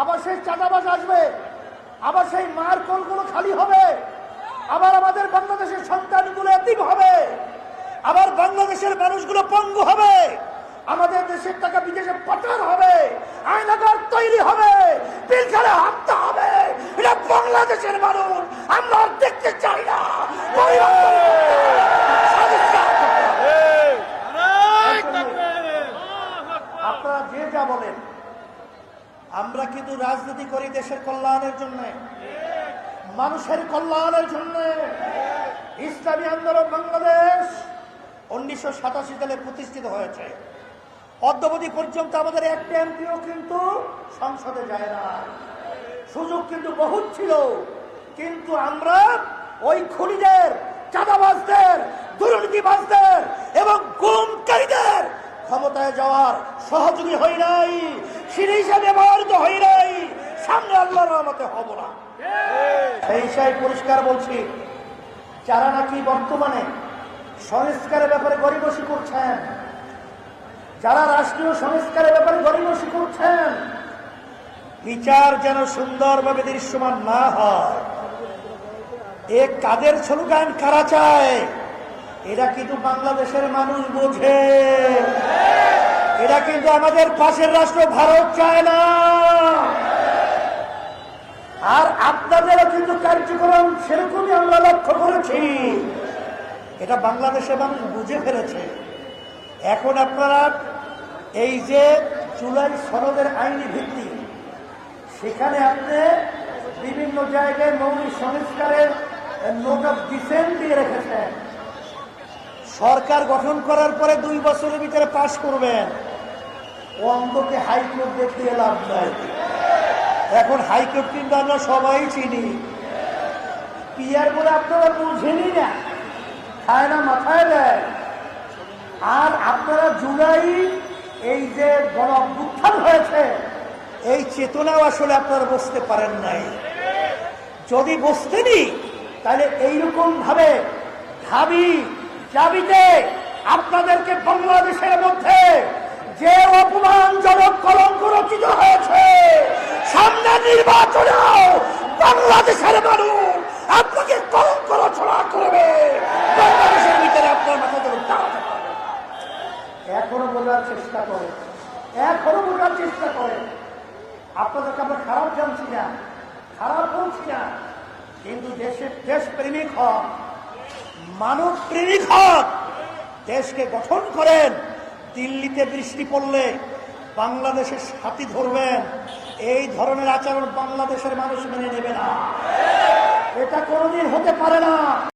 আবার সেই চাঁদাবাজ আসবে, আবার সেই মার কোলগুলো খালি হবে, আবার আমাদের বাংলাদেশের সন্তানগুলো এতিম হবে, আবার বাংলাদেশের মানুষগুলো পঙ্গু হবে, আমাদের দেশের টাকা বিদেশে পাচার হবে আয়নাগার তৈরি হবে পিলখানে হত্যা হবে। এটা বাংলাদেশের মানুষ, আমরা দেখতে চাই না পরিবর্তন করতে হবে। সংস্কার করতে হবে। আপনারা যে যা বলেন আমরা কিন্তু রাজনীতি করি দেশের কল্যাণের জন্য। মানুষের কল্যাণের জন্য। ইসলামী আন্দোলন বাংলাদেশ উনিশশো সাতাশি সালে প্রতিষ্ঠিত হয়েছে। অদ্যবধি পর্যন্ত আমাদের একটা এমপিও কিন্তু সংসদে যায় না। সুযোগ কিন্তু বহুত ছিল। কিন্তু আমরা ওই খুনিদের, চাঁদাবাজদের, দুর্নীতিবাজদের এবং গুমকারীদের ক্ষমতায় যাওয়ার সহযোগী হই নাই। সিঁড়ি হিসাবে ব্যবহৃত হই নাই। সামনে আল্লাহর রহমতে হব না। সেই হিসাবে পরিষ্কার বলছি, যারা নাকি বর্তমানে সংস্কারের ব্যাপারে গরিবসি করছেন, যারা রাষ্ট্রীয় সংস্কারের ব্যাপারে গরিবসি করছেন, বিচার যেন সুন্দরভাবে দৃশ্যমান না হয়। এ কাদের স্লোগান কারা চায়, এরা কিন্তু বাংলাদেশের মানুষ বোঝে। এরা কিন্তু আমাদের পাশের রাষ্ট্র, ভারত চায় না। আর আপনাদেরও কিন্তু কার্যক্রম সেরকমই আমরা লক্ষ্য করেছি। এটা বাংলাদেশের মানুষ বুঝে ফেলেছে। এখন আপনারা এই যে জুলাই সনদের আইনি ভিত্তি, সেখানে আপনি বিভিন্ন জায়গায় মৌলিক সংস্কারের নোট অফ ডিসেন্ট দিয়ে রেখেছেন। সরকার গঠন করার পরে দুই বছরের ভিতরে পাশ করবেন। ও অন্তকে হাইকোর্ট দেখতে লাভ নাই এখন হাইকোর্ট কিন্তু আমরা সবাই চিনি। পিয়ার বলে আপনারা বুঝেনি না? খায় না, মাথায় দেয়। আর আপনারা জুলাই এই যে গণ অভ্যুত্থান হয়েছে, এই চেতনাও আসলে আপনারা বসতে পারেন নাই। যদি বসতেনি তাহলে এইরকম ভাবে ঢাবি চাবিতে আপনাদেরকে বাংলাদেশের মধ্যে যে অপমানজনক কলঙ্ক রচিত হয়েছে সামনে নির্বাচনেও বাংলাদেশের মানুষ আপনাকে কলঙ্ক রচনা করবে। বাংলাদেশের ভিতরে আপনার মাথা ধরে দাঁড়াতে পারবে। এখনও বোঝার চেষ্টা করে। এখনও বোঝার চেষ্টা করে। আপনাদেরকে আমরা খারাপ জানছি না, খারাপ বলছি না। কিন্তু দেশের দেশপ্রেমিক হন মানব প্রেমিক হন, দেশকে গঠন করেন, দিল্লিতে বৃষ্টি পড়লে বাংলাদেশের সাথী ধরবেন। এই ধরনের আচরণ বাংলাদেশের মানুষ মেনে নেবে না। এটা কোনোদিন হতে পারে না।